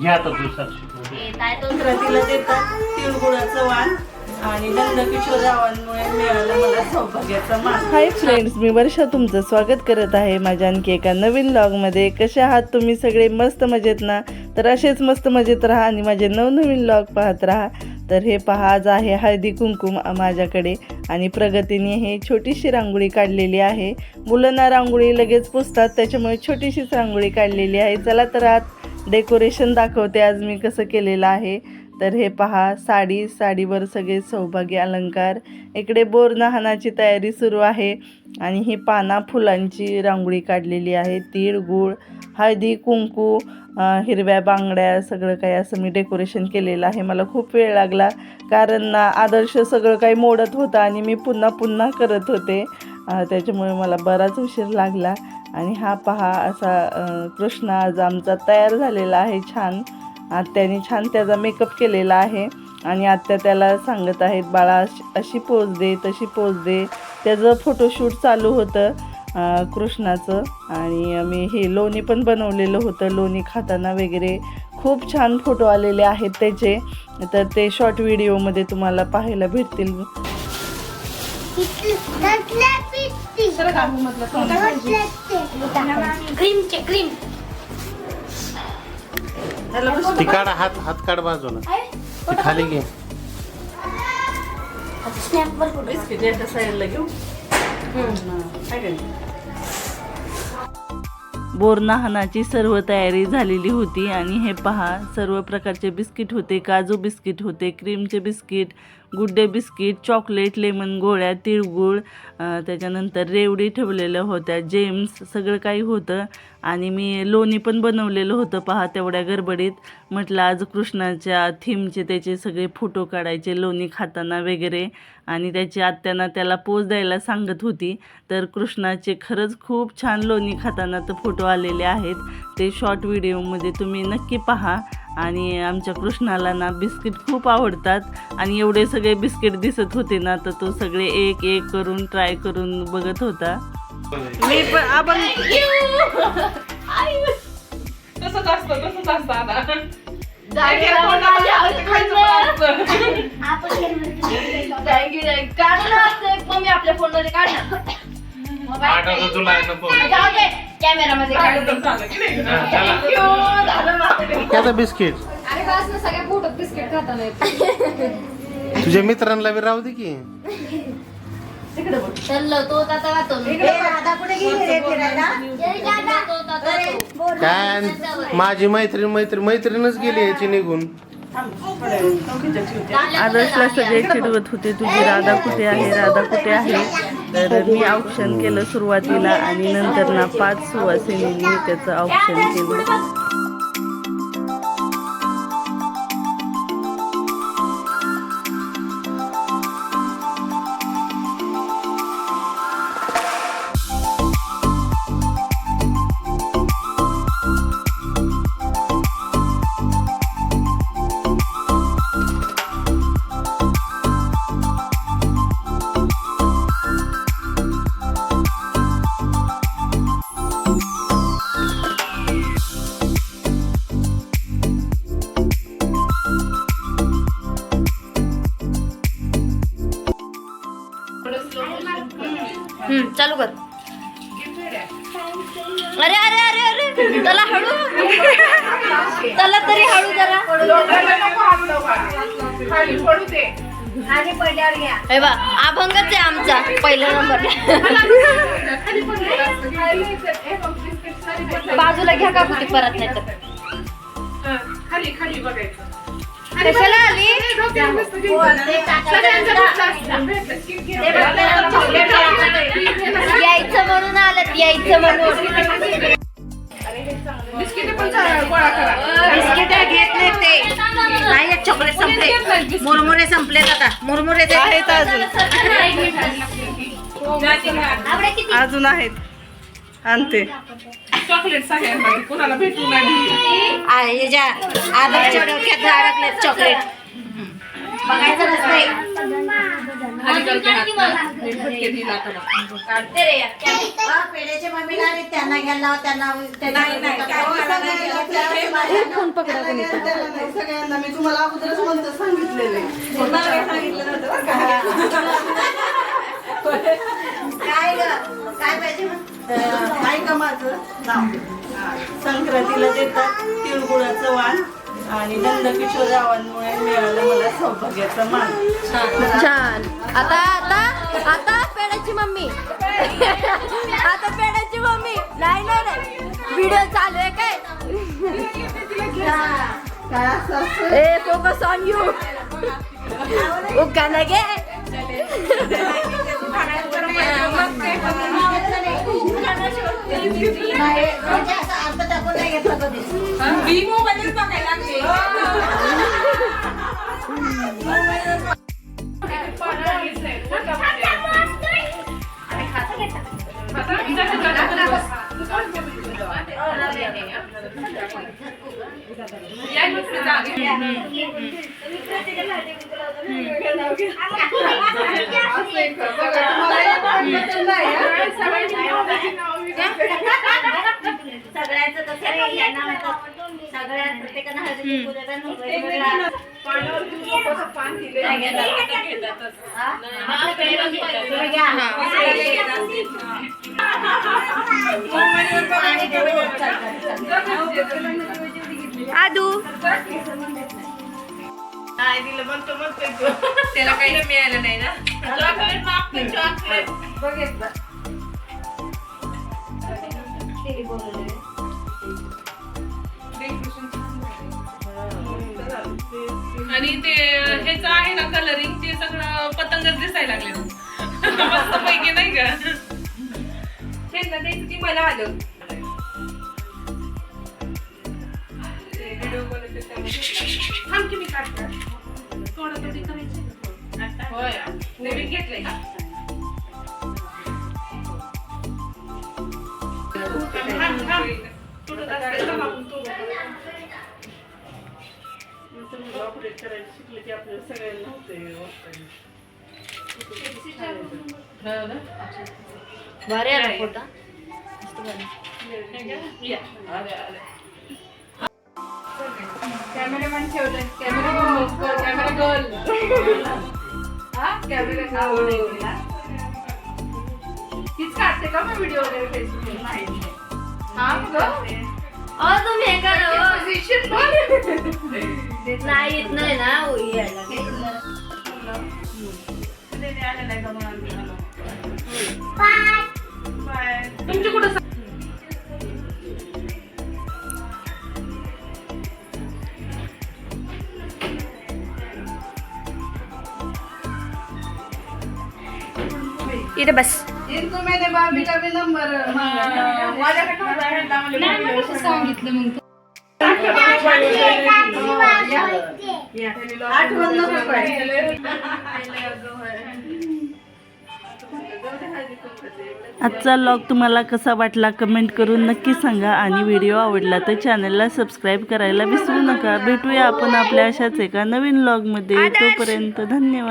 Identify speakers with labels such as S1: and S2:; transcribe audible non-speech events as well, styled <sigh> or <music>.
S1: घ्या आता दुसरं
S2: संक्रांतीला देतात तिळगुळाचं वाण आणि नंदकिशोर रावांमुळे मिळालं मला सौभाग्याचा मान.
S3: हाय फ्रेंड्स मी वर्षा तुमचं स्वागत करत आहे माझ्या आणखी एका नवीन लॉगमध्ये कसे आहात तुम्ही? सगळे मस्त मजेत ना? तर असेच मस्त मजेत राहा आणि माझे नवनवीन लॉग पाहत राहा. तर हे पहा आज आहे हळदी कुंकुम माझ्याकडे. आणि प्रगतीने हे छोटीशी रांगोळी काढलेली आहे. मुलांना रांगोळी लगेच पुसतात त्याच्यामुळे छोटीशीच रांगोळी काढलेली आहे. चला तर आत डेकोरेशन दाखवते आज मी कसं केलेलं आहे. तर हे पहा साडी साडीवर सगळे सौभाग्य अलंकार. इकडे बोर नहानाची तयारी सुरू आहे आणि ही पाना फुलांची रांगोळी काढलेली आहे. तीळ गूळ हळदी कुंकू हिरव्या बांगड्या सगळं काही असं मी डेकोरेशन केलेलं आहे. मला खूप वेळ लागला कारण आदर्श सगळं काही मोडत होतं आणि मी पुन्हा पुन्हा करत होते. त्याच्यामुळे मला बराच उशीर लागला. आणि हा पहा असा कृष्ण आज आमचा तयार झालेला आहे छान. आत्याने छान त्याचा मेकअप केलेला आहे. आणि आत्या त्याला सांगत आहेत बाळा अशी अशी पोज दे तशी पोज दे. त्याचं फोटोशूट चालू होतं कृष्णाचं. आणि मी हे लोणी पण बनवलेलं होतं लोणी खाताना वगैरे. खूप छान फोटो आलेले आहेत त्याचे. तर ते शॉर्ट व्हिडिओमध्ये तुम्हाला पाहायला भेटतील.
S4: क्रीमचे क्रीम
S1: ती काढ हात हात काढ ती खाली घे.
S2: बिस्किट एका साईडला घेऊ.
S3: बोरनाहनाची सर्व तयारी झालेली होती आणि हे पहा सर्व प्रकारचे बिस्किट होते काजू बिस्किट होते क्रीमचे biscuit good day biscuit chocolate lemon गोळ्या तिळगुळ त्याच्यानंतर रेवडी ठेवलेल्या होत्या जेम्स सगळं काही होतं. आणि मी लोणी पण बनवलेलं होतं पहा तेवढ्या गडबडीत. म्हटलं आज कृष्णाच्या थीमचे त्याचे सगळे फोटो काढायचे लोणी खाताना वगैरे. आणि त्याची आत्याना त्याला पोज द्यायला सांगत होती. तर कृष्णाचे खरंच खूप छान लोणी खाताना तर फोटो आलेले आहेत. ते शॉर्ट व्हिडिओमध्ये तुम्ही नक्की पहा. आणि आमच्या कृष्णाला ना बिस्किट खूप आवडतात. आणि एवढे सगळे बिस्किट दिसत होते ना तर तो सगळे एक एक करून ट्राय करून बघत होता. मी पण आपण
S2: तसंच असतं तसंच असतं आता.
S4: मम्मी आपल्या फोनमध्ये कॅमेरामध्ये
S2: नाही?
S1: बिस्किट.
S5: अरे बस ना सगळ्या फोटोत बिस्किट खाताना येत.
S1: तुझ्या मित्रांना बी राहू दे की. काय? माझी मैत्रीण मैत्रीण मैत्रीणच गेली याची निघून.
S3: आदर्शला सगळे चिडवत होते तुझी राधा कुठे आहे? राधा कुठे आहे? तर मी ऑप्शन केलं सुरुवातीला आणि नंतर ना पाच सुवासिनींनी त्याचं ऑप्शन केलं.
S4: हम्म चालू कर. अरे अरे अरे अरे त्याला हळू. त्याला तरी हळू जरा.
S2: खाली
S4: हे बा अभंगच आहे आमचा पहिला नंबर बाजूला घ्या का कुठे परत नाही तर
S2: खाली खाली बघायचं
S4: कशाला आली आलं यायचं म्हणून.
S2: बिस्किटं पण चा- गोळा करा.
S6: बिस्किट घेतले ते. नाही चॉकलेट संपले. मुरमुरे संपले आता. मुरमुरे.
S3: आहेत अजून. अजून आहेत. आणते.
S2: चॉकलेट सगळ्यांमध्ये. कुणाला भेटू नाही
S6: आ, ह्याच्या आदरच्या डोक्यात अडकले चॉकलेट. बघायचं त्यांना लावा, त्यांना
S2: नाही, नाही, काय मला नाही लागत.
S5: फोन पकडा कोणी तर.
S3: त्याला नाही, सगळ्यांना मी तुम्हाला अगोदरच म्हणतो सांगितलेले.
S2: मला काही सांगितलं नव्हतं बरं का.
S6: काय ग? काय पाहिजे मग?
S2: तर ऐका माझं? नाव. संक्रांतीला देतात तिळगुळाचं वाण आणि नंदकिशोर रावांमुळे मिळालं मला सौभाग्याचं मान.
S4: छान. आता आता आता पेड्याची मम्मी. आता पेड्याची मम्मी नाही नाही नाही. व्हिडिओ चालू आहे काय? ए फोकस ऑन यू उगा गे.
S6: नाही, म्हणजे नाही घेतलं सगळ्यांचं तसं आहे, यांना म्हणतात, सगळ्या प्रत्येकानं हळदीची पूजा करणं
S4: आदू.
S2: त्याला काही मिळालं नाही ना. चॉकलेट मागतो चॉकलेट. बघितलं
S7: आणि ते ह्याच आहे ना कलरिंग ते सगळं पतंगच दिसायला लागले. <laughs> मस्त पैकी नाही का? त्यांना द्यायचं की मला आलं. थांब की मी काढते. थोडं थोडी करायची होय ते मी घेतलंय का थांब, थांब. असतंय, थांब आपण थोडं.
S2: ऑपरेट करायला शिकले की आपल्याला सगळ्यांना होते
S4: बरे आहे फोटा
S7: या. अरे, अरे.
S5: कॅमेरामॅन ठेवलाय कॅमेरा कॅमेरा गर्ल हा? कॅमेरा तीच काढते का मग व्हिडिओ वगैरे फेसबुक नाही. हा मग
S4: अ तुम्ही हे करा. नाही येत नाही ना यायला.
S7: तुमची कुठं
S4: इथे बस.
S3: इनको मैंने भाभी का भी नंबर
S5: सांगितलं मग
S3: आठवण नको आजचा लॉग तुम्हाला कसा वाटला कमेंट करून नक्की सांगा आणि व्हिडिओ आवडला तर चॅनलला सबस्क्राईब करायला विसरू नका. भेटूया आपण आपल्या अशाच एका नवीन लॉगमध्ये तोपर्यंत धन्यवाद.